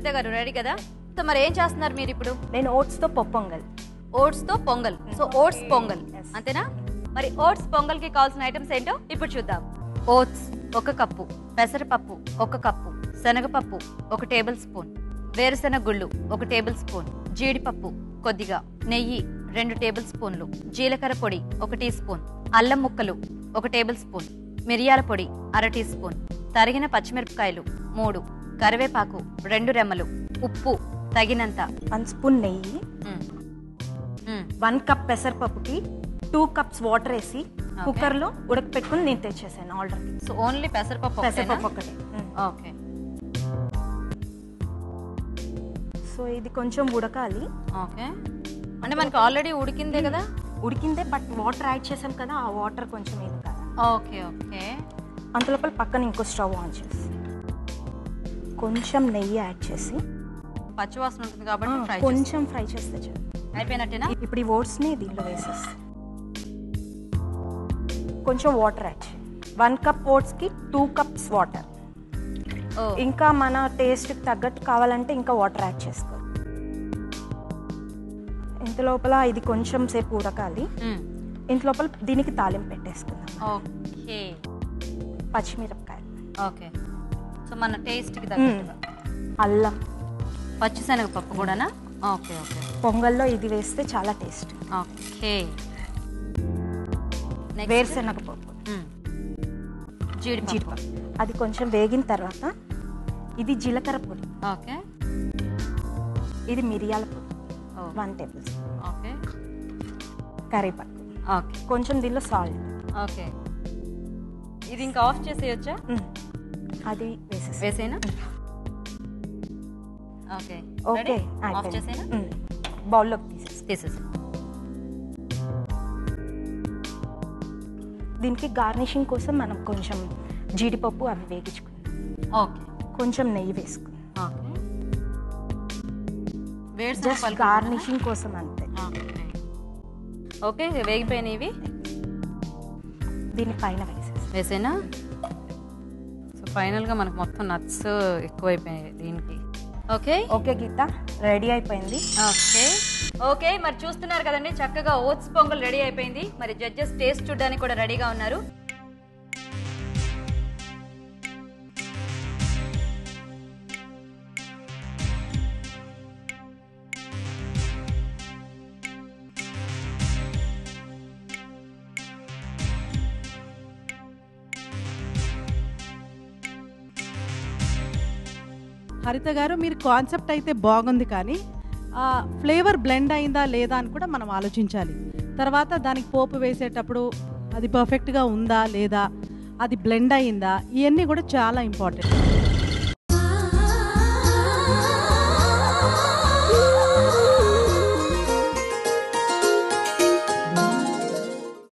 గారు రెడీ కదా? సో మరి ఏం చేస్తున్నారు మీరు ఇప్పుడు? నేను ఓట్స్తో పొప్పొంగల్ ఓట్స్తో పొంగల్. So oats pongal. అంతేనా? మరి ఓట్స్ పొంగల్కి కావాల్సిన ఐటమ్స్ ఏంటో ఇప్పుడు చూద్దాం. ఓట్స్ ఒక కప్పు. పెసరపప్పు ఒక కప్పు. శనగపప్పు ఒక టేబుల్ స్పూన్. వేరుశెనగ గుళ్ళు ఒక టేబుల్ స్పూన్. జీడిపప్పు కొద్దిగా. నెయ్యి రెండు టేబుల్ స్పూన్లు. జీలకర్ర పొడి ఒక టీ స్పూన్. అల్లం ముక్కలు ఒక టేబుల్ స్పూన్. మిరియాల పొడి అర టీ స్పూన్. తరిగిన పచ్చిమిరపకాయలు మూడు. కరివేపాకు రెండు రెమ్మలు ఉప్పు తగినంత. వన్ స్పూన్ నెయ్యి. వన్ కప్ పెసరపప్పుకి టూ కప్స్ వాటర్ వేసి కుక్కర్లో ఉడకపెట్టుకుని నేను తెచ్చేసాను ఆల్రెడీ. సో ఓన్లీ పెసరపప్పు పెసరపప్పు ఒకటే ఓకే. సో ఇది కొంచెం ఉడకాలి. ఓకే. అంటే మనకి ఆల్రెడీ ఉడికిందే కదా? ఉడికిందే బట్ వాటర్ యాడ్ చేసాం కదా ఆ వాటర్ కొంచెం ఇది కదా. Okay okay. అంతలోపల పక్కన ఇంకో స్టవ్ ఆన్ చేసి. కొంచెం నెయ్యి యాడ్ చేసి పచ్చివాసన ఉంటుంది కాబట్టి కొంచెం ఫ్రై చేస్తే చాలు. అయిపోయినట్టేనా? ఇప్పుడు ఈ ఓట్స్ని దీంట్లో వేసేస్తాం. కొంచెం వాటర్ యాడ్ వన్ కప్ ఓట్స్కి టూ కప్స్ వాటర్. ఇంకా మన టేస్ట్కి తగ్గట్టు కావాలంటే ఇంకా వాటర్ యాడ్ చేసుకో. ఇంత లోపల ఇది కొంచెం సేపు ఉడకాలి. ఇంత లోపల దీనికి తాలింపు పెట్టేసుకుందాం. ఓకే. పచ్చిమిరపకాయలు. ఓకే. సో మన టేస్ట్కి తగ్గట్టుగా. అల్లం. పచ్చిశనగపప్పు కూడానా? Okay okay. పొంగల్లో ఇది వేస్తే చాలా టేస్ట్ ఓకే. వేరుశనగ పప్పు జీడిపప్పు. అది కొంచెం వేగిన తర్వాత ఇది జీలకర్ర పొడి. ఓకే. ఇది మిరియాల పొడి. ఓ. One tablespoon okay. కరివేపాకు. ఓకే. కొంచెం దీనిలో సాల్ట్ ఓకే. ఇది ఇంకా ఆఫ్ చేసేయొచ్చా? అది ఓకే. ఓకే ఆఫ్ చేసేనా బౌల్లోకి తీసేసి తీసేసి దీనికి గార్నిషింగ్ కోసం మనం కొంచెం జీడిపప్పు అవి వేగించుకుందాం. ఓకే. కొంచెం నెయ్యి వేసుకుందాం. జస్ట్ గార్నిషింగ్ కోసం అంతే. ఓకే. ఇవి? దీని పైన వేసేసి వేసేనా ఫైనల్గా మనకు మొత్తం నట్స్ ఎక్కువైపోయాయి దీనికి. ఓకే? ఓకే గీత రెడీ అయిపోయింది. ఓకే. ఓకే మరి చూస్తున్నారు కదండి చక్కగా ఓట్స్ పొంగల్ రెడీ అయిపోయింది. మరి జడ్జెస్ టేస్ట్ చూడడానికి కూడా రెడీగా ఉన్నారు. హరిత గారు మీరు కాన్సెప్ట్ అయితే బాగుంది కానీ ఆ ఫ్లేవర్ బ్లెండ్ అయిందా లేదా అని కూడా మనం ఆలోచించాలి. తర్వాత దానికి పోపు వేసేటప్పుడు అది పర్ఫెక్ట్గా ఉందా లేదా అది బ్లెండ్ అయిందా ఇవన్నీ కూడా చాలా ఇంపార్టెంట్.